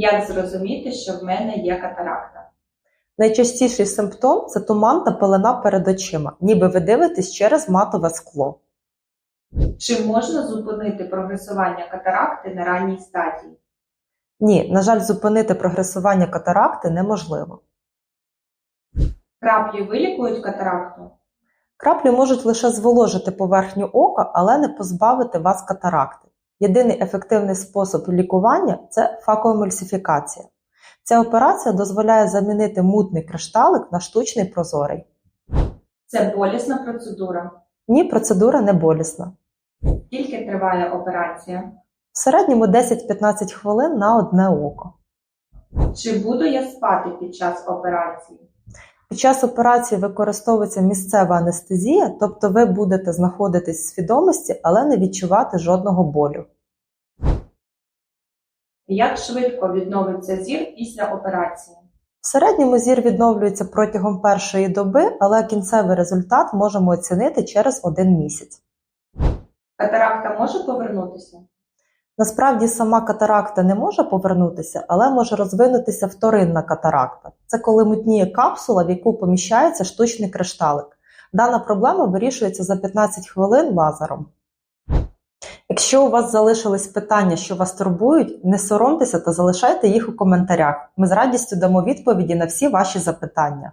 Як зрозуміти, що в мене є катаракта? Найчастіший симптом це туман та пелена перед очима, ніби ви дивитесь через матове скло. Чи можна зупинити прогресування катаракти на ранній стадії? Ні, на жаль, зупинити прогресування катаракти неможливо. Краплі вилікують катаракту? Краплі можуть лише зволожити поверхню ока, але не позбавити вас катаракти. Єдиний ефективний спосіб лікування це факоемульсифікація. Ця операція дозволяє замінити мутний кришталик на штучний прозорий. Це болісна процедура. Ні, процедура не болісна. Скільки триває операція? В середньому 10-15 хвилин на одне око. Чи буду я спати під час операції? Під час операції використовується місцева анестезія, тобто ви будете знаходитись в свідомості, але не відчувати жодного болю. Як швидко відновиться зір після операції? В середньому зір відновлюється протягом першої доби, але кінцевий результат можемо оцінити через один місяць. Катаракта може повернутися? Насправді сама катаракта не може повернутися, але може розвинутися вторинна катаракта. Це коли мутніє капсула, в яку поміщається штучний кришталик. Дана проблема вирішується за 15 хвилин лазером. Якщо у вас залишились питання, що вас турбують, не соромтеся та залишайте їх у коментарях. Ми з радістю дамо відповіді на всі ваші запитання.